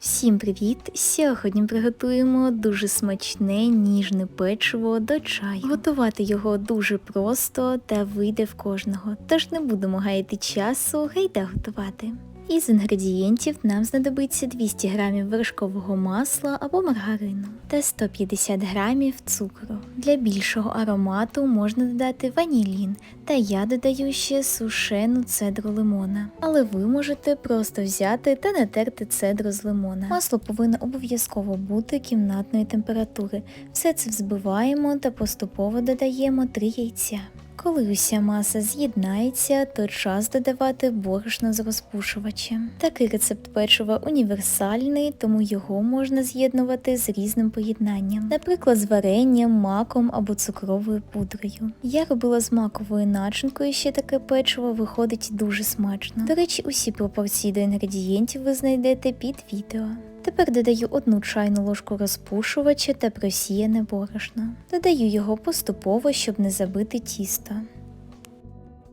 Всім привіт! Сьогодні приготуємо дуже смачне ніжне печиво до чаю. Готувати його дуже просто та вийде в кожного, тож не будемо гаяти часу, гайда готувати. Із інгредієнтів нам знадобиться 200 г вершкового масла або маргарину та 150 г цукру. Для більшого аромату можна додати ванілін, та я додаю ще сушену цедру лимона. Але ви можете просто взяти та натерти цедру з лимона. Масло повинно обов'язково бути кімнатної температури. Все це взбиваємо та поступово додаємо 3 яйця. Коли уся маса з'єднається, то час додавати борошно з розпушувачем. Такий рецепт печива універсальний, тому його можна з'єднувати з різним поєднанням, наприклад, з варенням, маком або цукровою пудрою. Я робила з маковою начинкою ще таке печиво, виходить дуже смачно. До речі, усі пропорції до інгредієнтів ви знайдете під відео. Тепер додаю одну чайну ложку розпушувача та просіяне борошно. Додаю його поступово, щоб не забити тісто.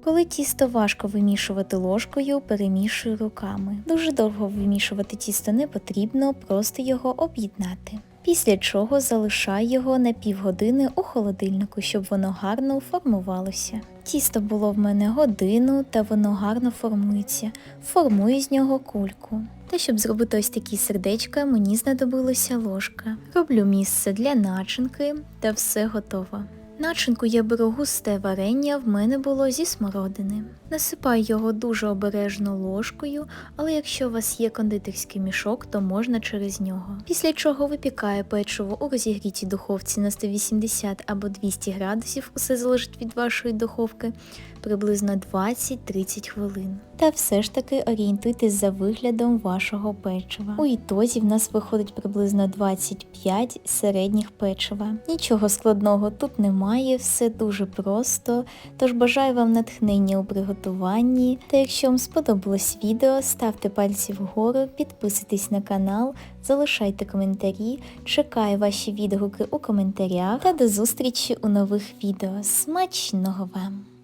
Коли тісто важко вимішувати ложкою, перемішую руками. Дуже довго вимішувати тісто не потрібно, просто його об'єднати. Після чого залишаю його на півгодини у холодильнику, щоб воно гарно формувалося. Тісто було в мене годину, та воно гарно формується. Формую з нього кульку. Та щоб зробити ось такі сердечка, мені знадобилася ложка. Роблю місце для начинки та все готово. Начинку я беру густе варення, в мене було зі смородини. Насипаю його дуже обережно ложкою, але якщо у вас є кондитерський мішок, то можна через нього. Після чого випікаю печиво у розігрітій духовці на 180 або 200 градусів, усе залежить від вашої духовки, приблизно 20-30 хвилин. Та все ж таки орієнтуйтесь за виглядом вашого печива. У ітозі в нас виходить приблизно 25 середніх печива. Нічого складного тут немає, все дуже просто. Тож бажаю вам натхнення у приготуванні. Та якщо вам сподобалось відео, ставте пальці вгору, підписуйтесь на канал, залишайте коментарі, чекаю ваші відгуки у коментарях та до зустрічі у нових відео. Смачного вам!